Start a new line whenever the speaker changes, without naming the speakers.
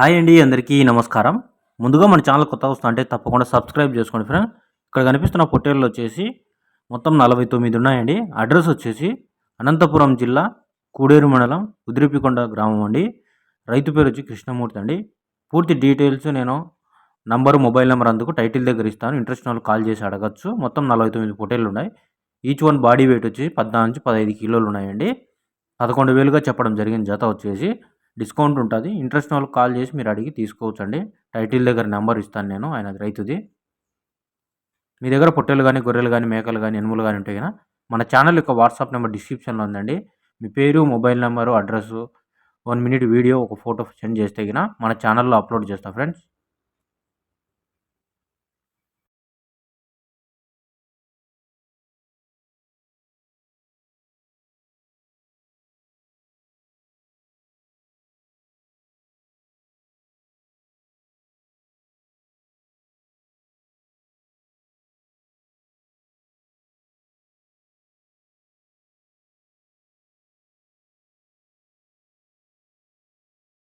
Hi అండి అందరికీ నమస్కారం. ముందుగా మన ఛానల్ కొత్త వస్తా అంటే తప్పకుండా సబ్స్క్రైబ్ చేసుకోండి ఫ్రెండ్. ఇక్కడ కనిపిస్తున్న పొట్టేళ్ళు వచ్చేసి మొత్తం నలభై తొమ్మిది ఉన్నాయండి. అడ్రస్ వచ్చేసి అనంతపురం జిల్లా కూడేరు మండలం ఉదిరిపికొండ గ్రామం అండి. రైతు పేరు వచ్చి కృష్ణమూర్తి అండి. పూర్తి డీటెయిల్స్ నేను నంబర్ మొబైల్ నెంబర్ అందుకు టైటిల్ దగ్గర ఇస్తాను. ఇంట్రెస్ట్ వాళ్ళు కాల్ చేసి అడగచ్చు. మొత్తం నలభై తొమ్మిది పొట్టేళ్ళు ఉన్నాయి. ఈచ్ వన్ బాడీ వెయిట్ వచ్చి పద్నాలుగు నుంచి పదహైదు కిలోలు ఉన్నాయండి. పదకొండు వేలుగా చెప్పడం జరిగింది. జత వచ్చేసి డిస్కౌంట్ ఉంటుంది. ఇంట్రెస్ట్ వాళ్ళకి కాల్ చేసి మీరు అడిగి తీసుకోవచ్చు అండి టైటిల్ దగ్గర నెంబర్ ఇస్తాను నేను ఆయన రైతుది. మీ దగ్గర పొట్టెలు కానీ గొర్రెలు కానీ మేకలు కానీ ఎనుములు కానీ ఉంటాయి కదా మన ఛానల్ యొక్క వాట్సాప్ నెంబర్ డిస్క్రిప్షన్లో ఉందండి. మీ పేరు mobile number address one minute video ఒక ఫోటో సెండ్ చేస్తే గిన మన ఛానల్లో అప్లోడ్ చేస్తాను ఫ్రెండ్స్.